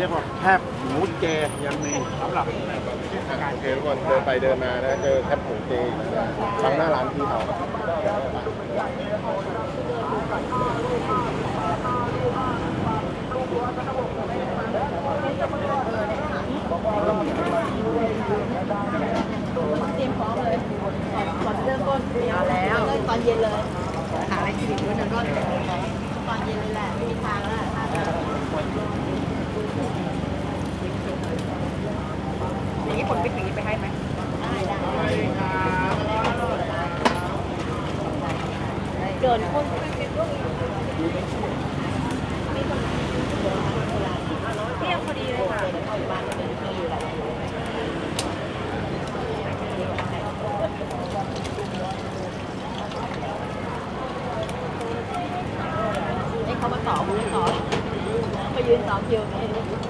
รียกว่าแคบหมูเจยังมีสำหรับโอเคทุกคนเดินไปเดินมานะเจอแคบหมูเจบางหน้าร้านพี่เขาเตรียมพร้อมเลยก่อนเริ่มต้นเอาแล้วตอนเย็นเลยหาอะไรกินด้วยนะก็ตอนเย็นเลยแหละไม่มีทางแล้วแหละ อย่งนี้ไปถึงไปให้ไหมเดินคนเที่ยงพอดีเลยค่ะให้เขามาต่อมือต่อไปยืนต่อคิวนี่